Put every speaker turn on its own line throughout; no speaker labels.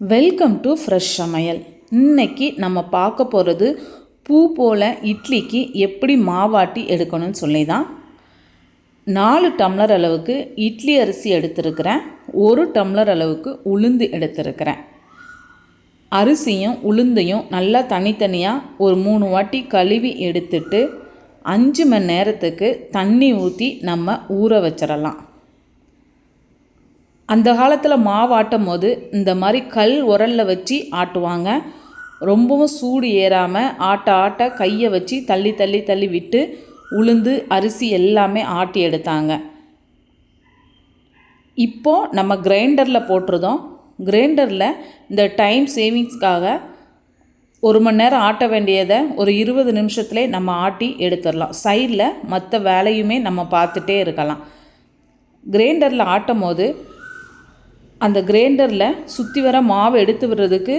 Welcome to fresh சமையல். இன்னைக்கு நம்ம பார்க்க போகிறது பூ போல இட்லிக்கு எப்படி மாவாட்டி எடுக்கணும்னு சொல்லி தான் நாலு டம்ளர் அளவுக்கு இட்லி அரிசி எடுத்திருக்கிறேன். ஒரு டம்ளர் அளவுக்கு உளுந்து எடுத்திருக்கிறேன். அரிசியும் உளுந்தையும் நல்லா தனித்தனியாக ஒரு மூணு வாட்டி கழுவி எடுத்துட்டு அஞ்சு மணி நேரத்துக்கு தண்ணி ஊற்றி நம்ம ஊற வச்சிடலாம். அந்த காலத்தில் மாவு ஆட்டும் போது இந்த மாதிரி கல் உரலில் வச்சு ஆட்டுவாங்க. ரொம்பவும் சூடு ஏறாமல் ஆட்ட ஆட்ட கையை வச்சு தள்ளி தள்ளி தள்ளி விட்டு உளுந்து அரிசி எல்லாமே ஆட்டி எடுத்தாங்க. இப்போது நம்ம கிரைண்டரில் போட்டிருந்தோம். கிரைண்டரில் இந்த டைம் சேவிங்ஸ்க்காக ஒரு மணி நேரம் ஆட்ட வேண்டியதை ஒரு இருபது நிமிஷத்துலே நம்ம ஆட்டி எடுத்துடலாம். சைடில் மற்ற வேலையுமே நம்ம பார்த்துட்டே இருக்கலாம். கிரைண்டரில் ஆட்டும் போது அந்த கிரைண்டரில் சுற்றி வர மாவு எடுத்து விடுறதுக்கு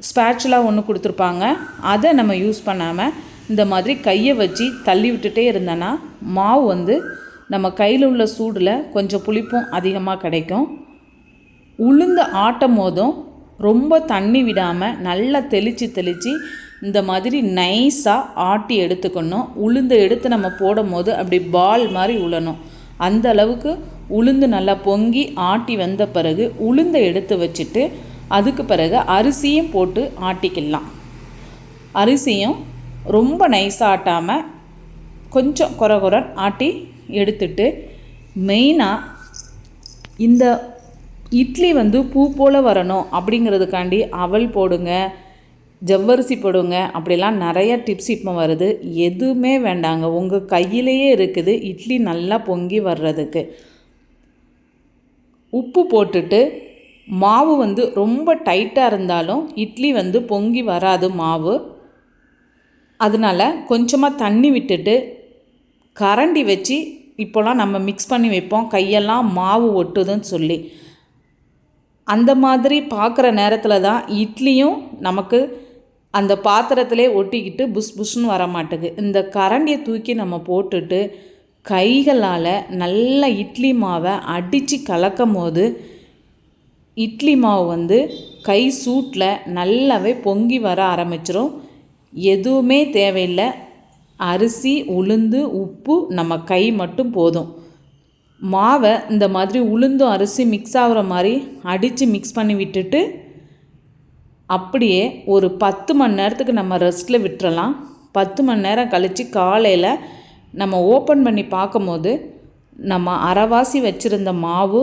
ஸ்பேச்சுலாக ஒன்று கொடுத்துருப்பாங்க. அதை நம்ம யூஸ் பண்ணாமல் இந்த மாதிரி கையை வச்சு தள்ளி விட்டுட்டே இருந்தோன்னா மாவு வந்து நம்ம கையில் உள்ள சூடில் கொஞ்சம் புளிப்பும் அதிகமாக கிடைக்கும். உளுந்து ஆட்டும் போதும் ரொம்ப தண்ணி விடாமல் நல்லா தெளித்து தெளித்து இந்த மாதிரி நைஸாக ஆட்டி எடுத்துக்கணும். உளுந்தை எடுத்து நம்ம போடும் போது அப்படி பால் மாதிரி உழணும். அந்த அளவுக்கு உளுந்து நல்லா பொங்கி ஆட்டி வந்த பிறகு உளுந்தை எடுத்து வச்சுட்டு அதுக்கு பிறகு அரிசியும் போட்டு ஆட்டிக்கலாம். அரிசியும் ரொம்ப நைஸாக ஆட்டாமல் கொஞ்சம் குறை குறை ஆட்டி எடுத்துட்டு மெயினாக இந்த இட்லி வந்து பூ போல் வரணும் அப்படிங்கிறதுக்காண்டி அவல் போடுங்க. ஜவ்வரிசி போடுங்க. அப்படிலாம் நிறைய டிப்ஸ் இப்போ வருது. எதுவுமே வேண்டாங்க. உங்கள் கையிலேயே இருக்குது. இட்லி நல்லா பொங்கி வர்றதுக்கு. உப்பு போட்டுட்டு மாவு வந்து ரொம்ப டைட்டாக இருந்தாலும் இட்லி வந்து பொங்கி வராது மாவு. அதனால் கொஞ்சமாக தண்ணி விட்டுட்டு கரண்டி வச்சு இப்போலாம் நம்ம மிக்ஸ் பண்ணி வைப்போம். கையெல்லாம் மாவு ஒட்டுதுன்னு சொல்லி. அந்த மாதிரி பார்க்குற நேரத்தில் தான் இட்லியும் நமக்கு அந்த பாத்திரத்திலே ஒட்டிக்கிட்டு புஷ் புஷ்னு வர மாட்டுது. இந்த கரண்டியை தூக்கி நம்ம போட்டுட்டு கைகளால் நல்ல இட்லி மாவை அடித்து கலக்கும் போது இட்லி மாவு வந்து கை சூட்டில் நல்லாவே பொங்கி வர ஆரம்பிச்சிரும். எதுவுமே தேவையில்லை. அரிசி உளுந்து உப்பு நம்ம கை மட்டும் போதும். மாவை இந்த மாதிரி உளுந்தும் அரிசி மிக்ஸ் ஆகிற மாதிரி அடித்து மிக்ஸ் பண்ணி விட்டுட்டு அப்படியே ஒரு பத்து மணி நேரத்துக்கு நம்ம ரெஸ்ட்டில் விட்டுறலாம். பத்து மணி நேரம் கழித்து காலையில் நம்ம ஓப்பன் பண்ணி பார்க்கும்போது நம்ம அரைவாசி வச்சுருந்த மாவு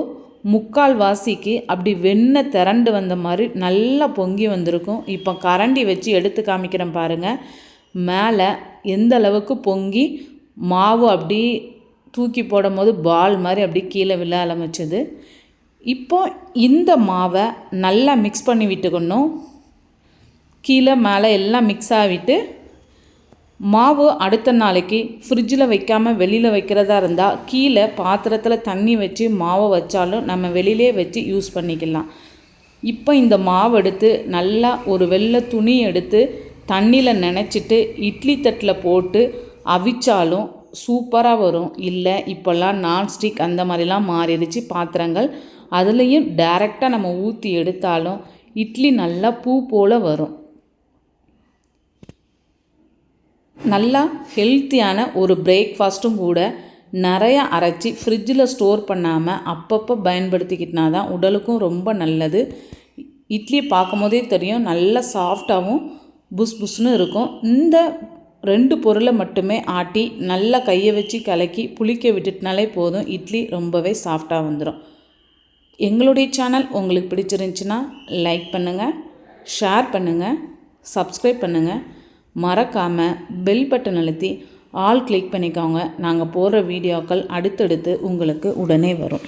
முக்கால் வாசிக்கு அப்படி வெண்ணெய் திரண்டு வந்த மாதிரி நல்லா பொங்கி வந்திருக்கும். இப்போ கரண்டி வச்சு எடுத்து காமிக்கிறேன் பாருங்கள் மேலே எந்த அளவுக்கு பொங்கி மாவு அப்படி தூக்கி போடும் போது பால் மாதிரி அப்படி கீழே விழ ஆரம்பிச்சது. இப்போ இந்த மாவை நல்லா மிக்ஸ் பண்ணி விட்டுக்கணும். கீழே மேலே எல்லாம் மிக்ஸ் ஆகிட்டு மாவு அடுத்த நாளைக்கு ஃப்ரிட்ஜில் வைக்காமல் வெளியில் வைக்கிறதா இருந்தால் கீழே பாத்திரத்தில் தண்ணி வச்சு மாவை வச்சாலும் நம்ம வெளியிலே வச்சு யூஸ் பண்ணிக்கலாம். இப்போ இந்த மாவு எடுத்து நல்லா ஒரு வெள்ளை துணி எடுத்து தண்ணியில் நினச்சிட்டு இட்லி தட்டில் போட்டு அவிச்சாலும் சூப்பராக வரும். இல்லை இப்போல்லாம் நான்ஸ்டிக் அந்த மாதிரிலாம் மாறிடுச்சு பாத்திரங்கள். அதுலேயும் டைரெக்டாக நம்ம ஊற்றி எடுத்தாலும் இட்லி நல்லா பூ போல் வரும். நல்லா ஹெல்த்தியான ஒரு பிரேக்ஃபாஸ்ட்டும் கூட நிறையா அரைச்சி ஃப்ரிட்ஜில் ஸ்டோர் பண்ணாமல் அப்பப்போ பயன்படுத்திக்கிட்டனா தான் உடலுக்கும் ரொம்ப நல்லது. இட்லி பார்க்கும் போதே தெரியும் நல்லா சாஃப்டாகவும் புஸ் புஸ்னு இருக்கும். இந்த ரெண்டு பொருளை மட்டுமே ஆட்டி நல்லா கையை வச்சு கலக்கி புளிக்க விட்டுட்டுனாலே போதும். இட்லி ரொம்பவே சாஃப்டாக வந்துடும் எங்களுடைய சேனல் உங்களுக்கு பிடிச்சிருந்துச்சின்னா லைக் பண்ணுங்கள் ஷேர் பண்ணுங்கள் சப்ஸ்கிரைப் பண்ணுங்கள் மறக்காமல் பெல் பட்டன் அழுத்தி ஆல் கிளிக் பண்ணிக்கோங்க. நாங்கள் போடுற வீடியோக்கள் அடுத்தடுத்து உங்களுக்கு உடனே வரும்.